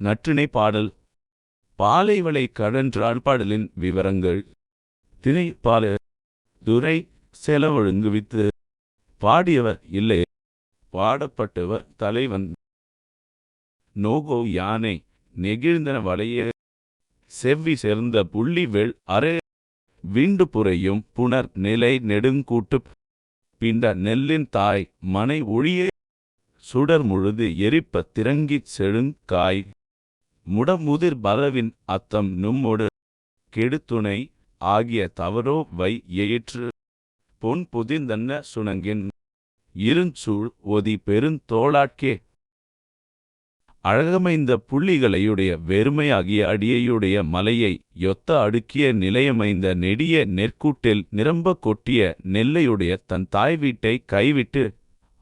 நற்றிணை பாடல். பாலைவளை கடன்றாள் பாடலின் விவரங்கள். திணை பால துரை செலவொழுங்குவித்து. பாடியவர் இல்லை. பாடப்பட்டவர் தலைவன். நோகோ யானை நெகிழ்ந்தன வளைய செவ்வி சேர்ந்த புள்ளி வெள் அரை விண்டு புரையும் புனர் நிலை நெடுங்கூட்டு பிண்ட நெல்லின் தாய் மனை ஒழிய. சுடர் முழுது எரிப்ப திரங்கிச் செழுங்காய். முடமுதிர் பலவின் அத்தம் நும்மொடு கெடுத்துணை ஆகிய தவறோ வை எயிற்று பொன் புதிர்ந்தன்ன சுணங்கின் இருஞ்சூழ் ஒதி பெருந்தோளாட்கே அழகமைந்த புள்ளிகளையுடைய வெறுமையாகிய அடியையுடைய மலையை யொத்த அடுக்கிய நிலையமைந்த நெடிய நெற்கூட்டில் நிரம்ப கொட்டிய நெல்லையுடைய தன் தாய் வீட்டை கைவிட்டு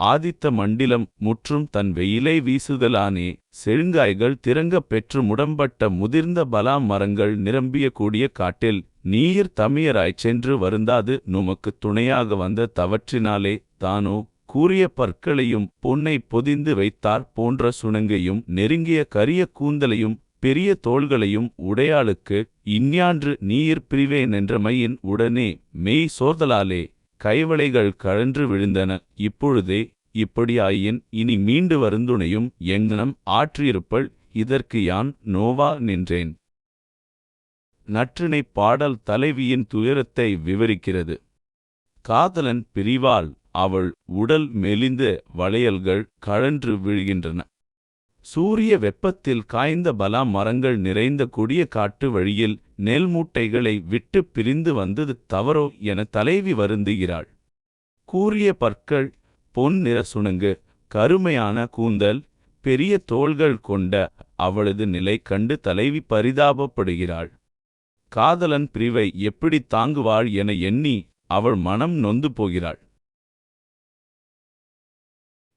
ஆதித்த மண்டிலம் முற்றும் தன் வெயிலை வீசுதலானே செழுங்காய்கள் திறங்கப் பெற்று முடம்பட்ட முதிர்ந்த பலா மரங்கள் நிரம்பிய கூடிய காட்டில் நீர் தமியராய்ச் சென்று வருந்தாது நுமக்குத் துணையாக வந்த தவற்றினாலே தானோ கூறிய பற்களையும் பொன்னை பொதிந்து வைத்தார் போன்ற சுணங்கையும் நெருங்கிய கரிய கூந்தலையும் பெரிய தோள்களையும் உடையாளுக்கு இஞ்ஞான்று நீர் பிரிவேனென்றமையின் உடனே மெய் சோர்தலாலே கைவளைகள் கழன்று விழுந்தன. இப்பொழுதே இப்படியாயின் இனி மீண்டு வருந்துணையும் எங்னம் ஆற்றியிருப்பள் இதற்கு யான் நோவா நின்றேன். நற்றினை பாடல் தலைவியின் துயரத்தை விவரிக்கிறது. காதலன் பிரிவால் அவள் உடல் மெலிந்து வளையல்கள் கழன்று விழுகின்றன. சூரிய வெப்பத்தில் காய்ந்த பலா மரங்கள் நிறைந்த கொடிய காட்டு வழியில் நெல் மூட்டைகளை விட்டு பிரிந்து வந்தது தவறோ என தலைவி வருந்துகிறாள். கூரிய பற்கள் பொன் நிற சுணங்கு கருமையான கூந்தல் பெரிய தோள்கள் கொண்ட அவளது நிலை கண்டு தலைவி பரிதாபப்படுகிறாள். காதலன் பிரிவை எப்படி தாங்குவாள் என எண்ணி அவள் மனம் நொந்து போகிறாள்.